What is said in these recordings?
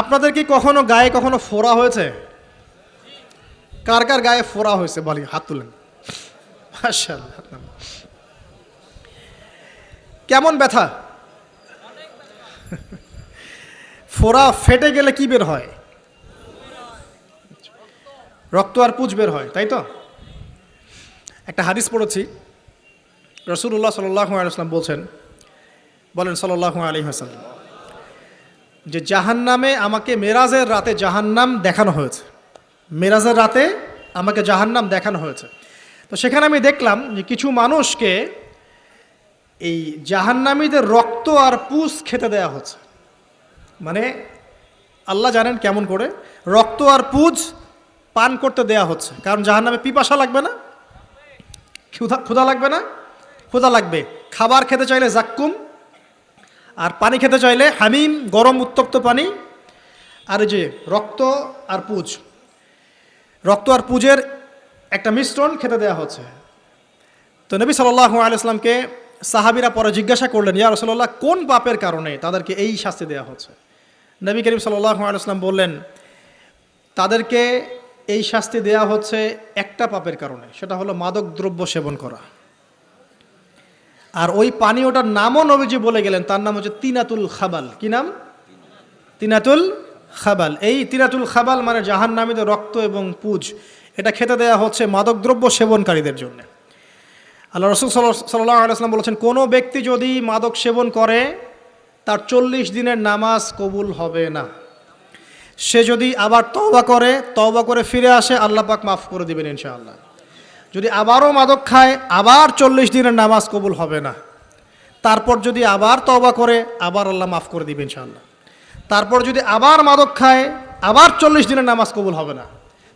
আপনাদের কি কখনো গায়ে কখনো ফোড়া হয়েছে? কার কার গায়ে ফোড়া হয়েছে? বলি, হাত তুলেন। কেমন ব্যথা? ফোড়া ফেটে গেলে কি বের হয়? রক্ত আর পুজ বের হয়, তাই তো? একটা হাদিস পড়েছি। রসুল্লাহ সাল্লাহ আলাইসলাম বলছেন, বলেন সাল্লাহ আলী হাসাল্লাম যে জাহান্নামে আমাকে মেরাজের রাতে জাহান্নাম দেখানো হয়েছে। মেরাজের রাতে আমাকে জাহান্নাম দেখানো হয়েছে। তো সেখানে আমি দেখলাম যে কিছু মানুষকে এই জাহান্নামীদের রক্ত আর পুষ খেতে দেয়া হচ্ছে। মানে আল্লাহ জানেন কেমন করে রক্ত আর পুজ পান করতে দেয়া হচ্ছে। কারণ জাহান্নামে পিপাসা লাগবে না, ক্ষুধা ক্ষুধা লাগবে না, ক্ষুধা লাগবে। খাবার খেতে চাইলে জাক্কুম আর পানি খেতে চাইলে হামিম, গরম উত্তপ্ত পানি, আর যে রক্ত আর পুজ। রক্ত আর পুজের একটা মিশ্রণ খেতে দেওয়া হচ্ছে। তো নবী সাল্লাহ আলাইসলামকে সাহাবিরা পরে জিজ্ঞাসা করলেন, ইয়া রসল্লাহ কোন পাপের কারণে তাদেরকে এই শাস্তি দেওয়া হচ্ছে? নবী করিম সাল্লাহ আলাইসলাম বললেন, তাদেরকে এই শাস্তি দেওয়া হচ্ছে একটা পাপের কারণে, সেটা হলো মাদক দ্রব্য সেবন করা। আর ওই পানীয়টার নামও নবীজি বলে গেলেন, তার নাম হচ্ছে তিনাতুল খাবাল। কি নাম? তিনাতুল খাবাল। এই তিনাতুল খাবাল মানে জাহান নামীদের রক্ত এবং পুজ। এটা খেতে দেওয়া হচ্ছে মাদকদ্রব্য সেবনকারীদের জন্য। আল্লাহ রসুল সাল্লাহ আলাইসলাম বলেছেন, কোনো ব্যক্তি যদি মাদক সেবন করে, তার চল্লিশ দিনের নামাজ কবুল হবে না। সে যদি আবার তওবা করে তওবা করে ফিরে আসে, আল্লাহ পাক মাফ করে দিবেন ইনশাআল্লাহ। যদি আবারও মাদক খায়, আবার চল্লিশ দিনের নামাজ কবুল হবে না। তারপর যদি আবার তওবা করে, আবার আল্লাহ মাফ করে দিবেন ইনশাআল্লাহ। তারপর যদি আবার মাদক খায়, আবার চল্লিশ দিনের নামাজ কবুল হবে না।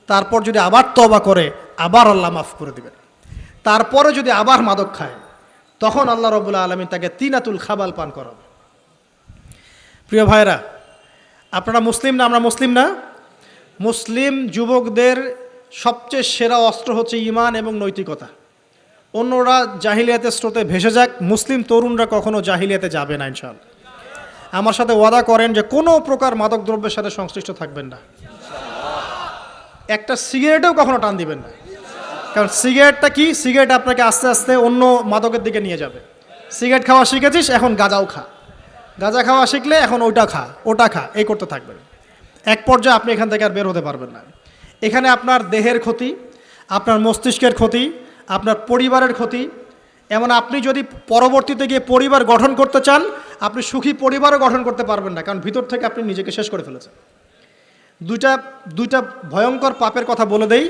তারপর যদি আবার তওবা করে, আবার আল্লাহ মাফ করে দিবেন। তারপরে যদি আবার মাদক খায়, তখন আল্লাহ রবুল্লা আলমী তাকে তিনাতুল খাবাল পান করাবে। প্রিয় ভাইরা আপনারা মুসলিম না, আমরা মুসলিম না? মুসলিম যুবকদের সবচেয়ে সেরা অস্ত্র হচ্ছে ইমান এবং নৈতিকতা। অন্যরা জাহিলিয়াতের স্রোতে ভেসে যাক, মুসলিম তরুণরা কখনো জাহিলিয়াতে যাবে না ইনশাল আমার সাথে ওয়াদা করেন যে কোনো প্রকার মাদক দ্রব্যের সাথে সংশ্লিষ্ট থাকবেন না। একটা সিগারেটেও কখনো টান দিবেন না। কারণ সিগারেটটা কি? সিগারেট আপনাকে আস্তে আস্তে অন্য মাদকের দিকে নিয়ে যাবে। সিগারেট খাওয়া শিখেছিস, এখন গাঁজাও খা। গাঁজা খাওয়া শিখলে এখন ওইটা খা, ওটা খা, এই করতে থাকবেন। এক পর্যায়ে আপনি এখান থেকে আর বের হতে পারবেন না। এখানে আপনার দেহের ক্ষতি, আপনার মস্তিষ্কের ক্ষতি, আপনার পরিবারের ক্ষতি। এমন আপনি যদি পরবর্তীতে গিয়ে পরিবার গঠন করতে চান, আপনি সুখী পরিবারও গঠন করতে পারবেন না, কারণ ভিতর থেকে আপনি নিজেকে শেষ করে ফেলেছেন। দুইটা দুইটা ভয়ঙ্কর পাপের কথা বলে দেই।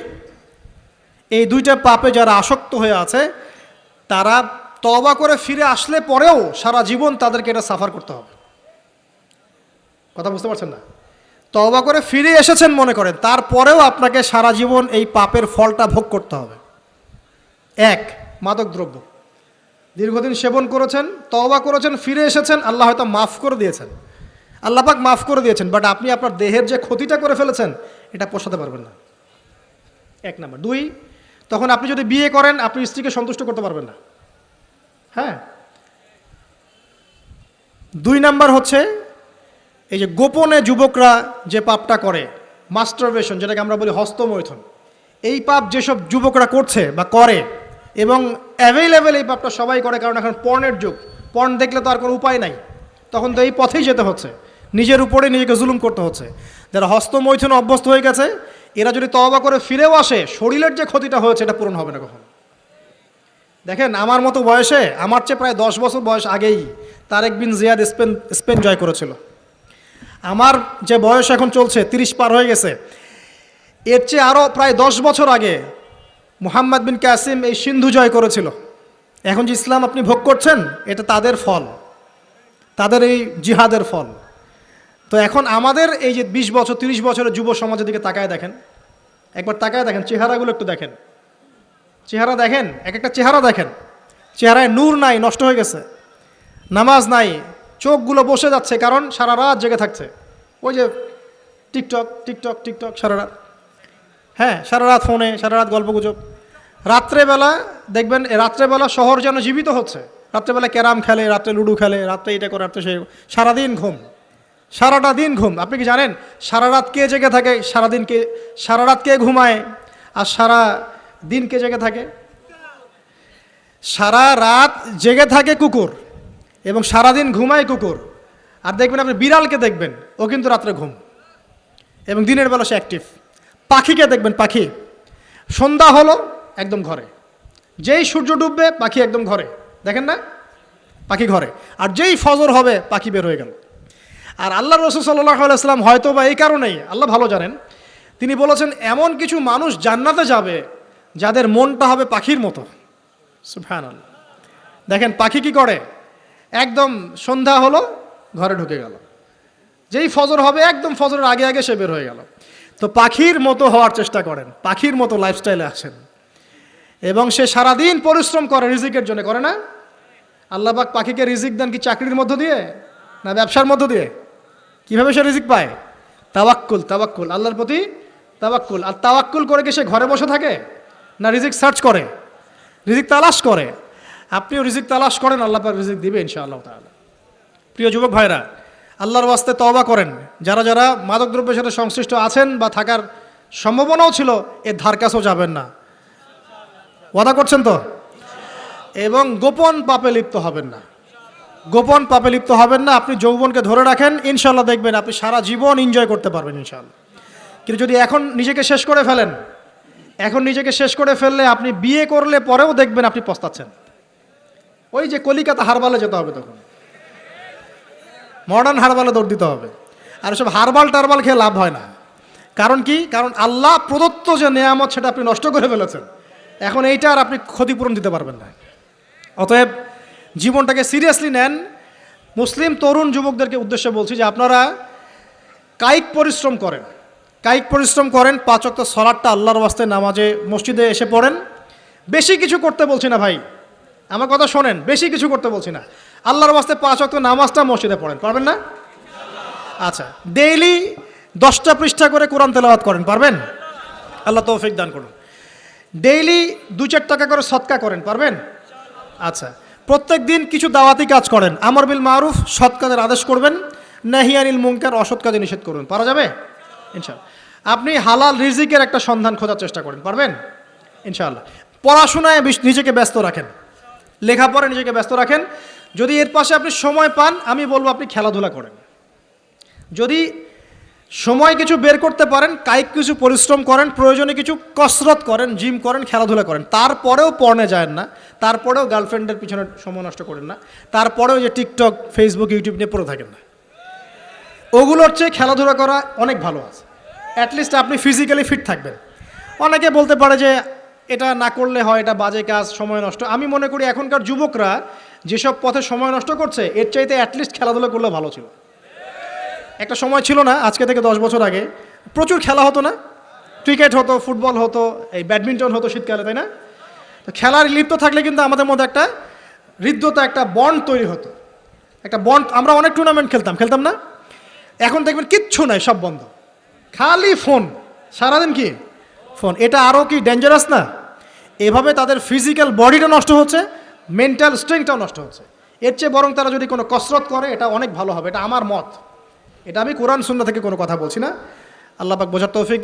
এই দুইটা পাপে যারা আসক্ত হয়ে আছে, তারা তবা করে ফিরে আসলে পরেও সারা জীবন তাদেরকে এটা সাফার করতে হবে। কথা বুঝতে পারছেন না? তবা করে ফিরে এসেছেন মনে করেন, তারপরেও আপনাকে সারা জীবন এই পাপের ফলটা ভোগ করতে হবে। এক, মাদক দ্রব্য। দীর্ঘদিন সেবন করেছেন, তওবা করেছেন, ফিরে এসেছেন, আল্লাহ হয়তো মাফ করে দিয়েছেন। আল্লাহ পাক মাফ করে দিয়েছেন বাট আপনি আপনার দেহের যে ক্ষতিটা করে ফেলেছেন, এটা পোষাতে পারবেন না। এক নাম্বার। দুই, তখন আপনি যদি বিয়ে করেন, আপনি স্ত্রীকে সন্তুষ্ট করতে পারবেন না। হ্যাঁ? দুই নাম্বার হচ্ছে এই যে গোপনে যুবকরা যে পাপটা করে মাস্টারবেশন যেটাকে আমরা বলি হস্তমৈথন, এই পাপ যেসব যুবকরা করছে বা করে এবং অ্যাভেলেবেল এই পাপটা সবাই করে, কারণ এখন পর্নের যুগ, পর্ন দেখলে তো আর কোনো উপায় নাই। তখন তো এই পথেই যেতে হচ্ছে, নিজের উপরে নিজেকে জুলুম করতে হচ্ছে। যারা হস্তমৈথনে অভ্যস্ত হয়ে গেছে, এরা যদি তবা করে ফিরেও আসে, শরীরের যে ক্ষতিটা হয়েছে, এটা পূরণ হবে না কখন। দেখেন, আমার মতো বয়সে, আমার চেয়ে প্রায় দশ বছর বয়স আগেই Tariq bin Ziyad Spain Spain জয় করেছিল। আমার যে বয়স এখন চলছে, তিরিশ পার হয়ে গেছে। এর চেয়ে আরও প্রায় দশ বছর আগে মুহাম্মদ বিন কাসিম এই সিন্ধু জয় করেছিল। এখন যে ইসলাম আপনি ভোগ করছেন, এটা তাদের ফল। তাদের এই জিহাদের ফল। তো এখন আমাদের এই যে বিশ বছর, তিরিশ বছরের যুব সমাজের দিকে তাকায় দেখেন। একবার তাকায় দেখেন, চেহারাগুলো একটু দেখেন। চেহারা দেখেন, এক একটা চেহারা দেখেন। চেহারায় নূর নাই, নষ্ট হয়ে গেছে। নামাজ নাই চোখগুলো বসে যাচ্ছে কারণ সারা রাত জেগে থাকছে। ওই যে টিকটক টিকটক টিকটক, সারা রাত। হ্যাঁ সারা রাত ফোনে, সারা রাত গল্প গুজব রাত্রেবেলা দেখবেন রাত্রেবেলা শহর যেন জীবিত হচ্ছে। রাত্রেবেলা ক্যারাম খেলে, রাত্রে লুডো খেলে, রাত্রে এটা করে, রাত্রে সে সারাদিন ঘুম। সারাটা দিন ঘুম। আপনি কি জানেন? সারা রাত কে জেগে থাকে? সারাদিন কে সারা রাত কে ঘুমায়? আর সারা দিন কে জেগে থাকে? সারা রাত জেগে থাকে কুকুর। এবং সারাদিন ঘুমায় কুকুর। আর দেখবেন আপনি বিড়ালকে দেখবেন, ও কিন্তু রাত্রে ঘুম। এবং দিনের বেলা সে অ্যাক্টিভ পাখিকে দেখবেন, পাখি। সন্ধ্যা হলো একদম ঘরে। যেই সূর্য ডুববে, পাখি একদম ঘরে। দেখেন না? পাখি ঘরে। আর যেই ফজর হবে, পাখি বের হয়ে গেল। আর আল্লাহ রসুল সাল্লাহ আলাইসলাম হয়তো বা এই কারণেই, আল্লাহ ভালো জানেন, তিনি বলেছেন, এমন কিছু মানুষ জান্নাতে যাবে, যাদের মনটা হবে পাখির মতো। সুফান দেখেন, পাখি কি করে? একদম সন্ধ্যা হলো, ঘরে ঢুকে গেল। যেই ফজর হবে, একদম ফজরের আগে আগে সে বের হয়ে গেল। তো পাখির মতো হওয়ার চেষ্টা করেন, পাখির মতো লাইফস্টাইলে আসেন। এবং সে সারাদিন পরিশ্রম করে, রিজিকের জন্য করে না। আল্লাহবাক পাখিকে রিজিক দেন কি চাকরির মধ্য দিয়ে? না ব্যবসার মধ্য দিয়ে? কীভাবে সে রিজিক পায়? তাওয়াক্কুল তাওয়াক্কুল, আল্লাহর প্রতি তাওয়াক্কুল। আর তাওয়াক্কুল করে কি সে ঘরে বসে থাকে? না রিজিক সার্চ করে? রিজিক তালাশ করে? আপনিও রিজিক তালাশ করেন, আল্লাহ পাক রিজিক দিবে ইনশাআল্লাহ তাআলা। প্রিয় যুবক ভাইরা, আল্লাহর ওয়াস্তে তওবা করেন। যারা যারা মাদকদ্রব্যের সাথে সংশ্লিষ্ট আছেন বা থাকার সম্ভাবনাও ছিল এর ধার কাছেও যাবেন না। ওয়াদা করছেন তো? এবং গোপন পাপে লিপ্ত হবেন না। গোপন পাপে লিপ্ত হবেন না। আপনি যৌবনকে ধরে রাখেন ইনশাল্লাহ দেখবেন আপনি সারা জীবন এনজয় করতে পারবেন ইনশাল্লাহ কিন্তু যদি এখন নিজেকে শেষ করে ফেলেন, এখন নিজেকে শেষ করে ফেললে আপনি বিয়ে করলে পরেও দেখবেন আপনি পস্তাচ্ছেন। ওই যে কলিকাতা হারবালে যেতে হবে তখন। মডার্ন হারবালে দৌড় দিতে হবে। আর সব হারবাল টারবাল খেয়ে লাভ হয় না। কারণ কি? কারণ আল্লাহ প্রদত্ত যে নেয়ামত সেটা আপনি নষ্ট করে ফেলেছেন। এখন এইটা আর আপনি ক্ষতিপূরণ দিতে পারবেন না। অতএব জীবনটাকে সিরিয়াসলি নেন। মুসলিম, তরুণ যুবকদেরকে উদ্দেশ্যে বলছি যে আপনারা কায়িক পরিশ্রম করেন। কায়িক পরিশ্রম করেন, পাঁচ সলাটটা আল্লাহর ওয়াস্তে নামাজে মসজিদে এসে পড়েন। বেশি কিছু করতে বলছি না ভাই। আমার কথা শোনেন, বেশি কিছু করতে বলছি না। আল্লাহর ওয়াস্তে পাঁচ অক্ট নামাজটা মসজিদে পড়েন, পারবেন না? আচ্ছা ডেইলি দশটা পৃষ্ঠা করে কোরআন তেলাওয়াত করেন, পারবেন? আল্লাহ তৌফিক দান করুন। ডেইলি দু চার টাকা করে সৎকা করেন, পারবেন? আচ্ছা প্রত্যেক দিন কিছু দাওয়াতি কাজ করেন, আমর বিল মারুফ সৎ কাজের আদেশ করবেন নাহিয়ানিল মুঙ্কার অসৎ কাজে নিষেধ করবেন, পারা যাবে? ইনশাল্লাহ আপনি হালাল রিজিকের একটা সন্ধান খোঁজার চেষ্টা করেন, পারবেন? ইনশাআল্লাহ। পড়াশোনায় নিজেকে ব্যস্ত রাখেন। লেখাপড়ায় নিজেকে ব্যস্ত রাখেন। যদি এর পাশে আপনি সময় পান, আমি বলব আপনি খেলাধুলা করেন। যদি সময় কিছু বের করতে পারেন, কায়িক কিছু পরিশ্রম করেন, প্রয়োজনে কিছু কসরত করেন, জিম করেন, খেলাধুলা করেন, তারপরেও পড়নে যায় না, তারপরেও গার্লফ্রেন্ডের পিছনে সময় নষ্ট করেন না, তারপরেও যে টিকটক, ফেসবুক, ইউটিউব নিয়ে পড়ে থাকেন না। ওগুলোর চেয়ে খেলাধুলা করা অনেক ভালো আছে। অ্যাটলিস্ট আপনি ফিজিক্যালি ফিট থাকবেন। অনেকে বলতে পারে যে এটা না করলে হয়, এটা বাজে কাজ, সময় নষ্ট। আমি মনে করি এখনকার যুবকরা যেসব পথে সময় নষ্ট করছে, এর চাইতে অ্যাটলিস্ট খেলাধুলা করলে ভালো ছিল। একটা সময় ছিল না, আজকে থেকে দশ বছর আগে। প্রচুর খেলা হতো না। ক্রিকেট হতো, ফুটবল হতো, এই ব্যাডমিন্টন হতো শীতকালে, তাই না? তো খেলার লিপ্ত থাকলে কিন্তু আমাদের মধ্যে একটা হৃদ্যতা, একটা বন্ড তৈরি হতো। একটা বন্ড আমরা অনেক টুর্নামেন্ট খেলতাম খেলতাম না? এখন দেখবেন কিচ্ছু নাই, সব বন্ধ। খালি ফোন সারাদিন কি? ফোন এটা আরও কি ডেঞ্জারাস না? এভাবে তাদের ফিজিক্যাল বডিটা নষ্ট হচ্ছে মেন্টাল স্ট্রেংথটাও নষ্ট হচ্ছে। এর চেয়ে বরং তারা যদি কোনো কসরত করে, এটা অনেক ভালো হবে, এটা আমার মত। এটা আমি কোরআন শূন্য থেকে কোনো কথা বলছি না। আল্লাহ পাক বোঝার তৌফিক